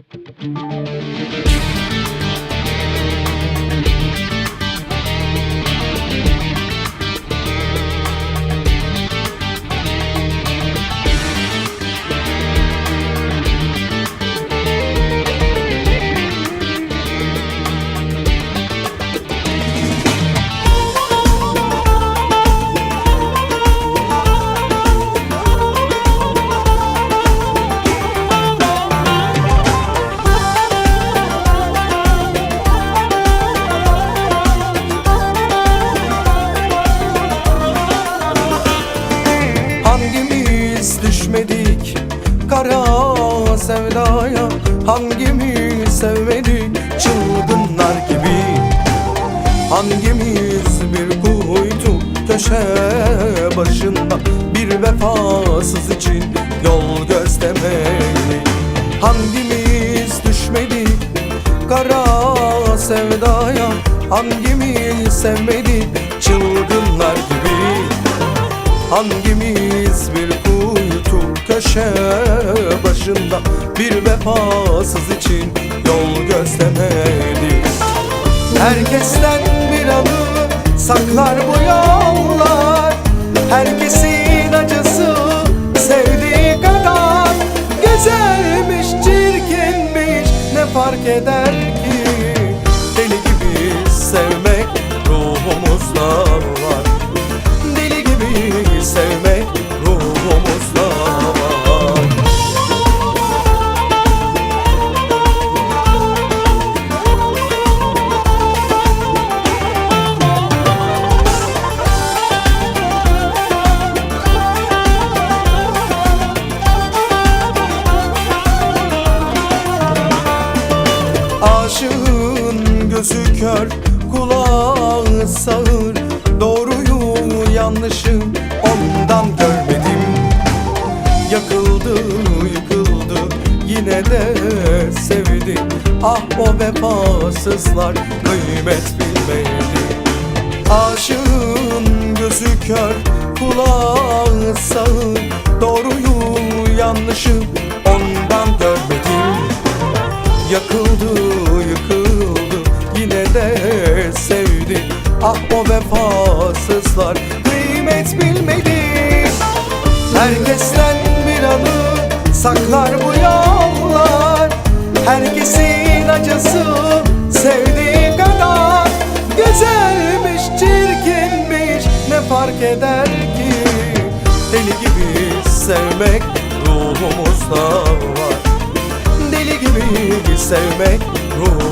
Thank you. Kara sevdaya Hangimiz sevmedik çılgınlar gibi. Hangimiz bir kuytu köşe başında? Bir vefasız için yol göstermeli. Hangimiz düşmedik kara sevdaya Hangimiz sevmedik çılgınlar gibi. Hangimiz bir kuytu köşe başında Bir vefasız için yol göstermedi. Herkesten bir anı saklar bu yollar. Herkesin acısı sevdiği kadar. Güzelmiş, çirkinmiş ne fark eder Aşığın gözü kör, kulağı sağır. Doğruyu yanlışı ondan görmedim. Yakıldı, yıkıldı, yine de sevdi Ah o vefasızlar kıymet bilmedi. Aşığın gözü kör, kulağı sağır. Doğruyu yanlışı ondan görmedim. Yakıldı, Ah o vefasızlar. Kıymet bilmedi Herkesten bir anı Saklar bu yollar. Herkesin acısı Sevdiği kadar. Güzelmiş, çirkinmiş. Ne fark eder ki? Deli gibi sevmek Ruhumuzda var. Deli gibi sevmek ruhumuzda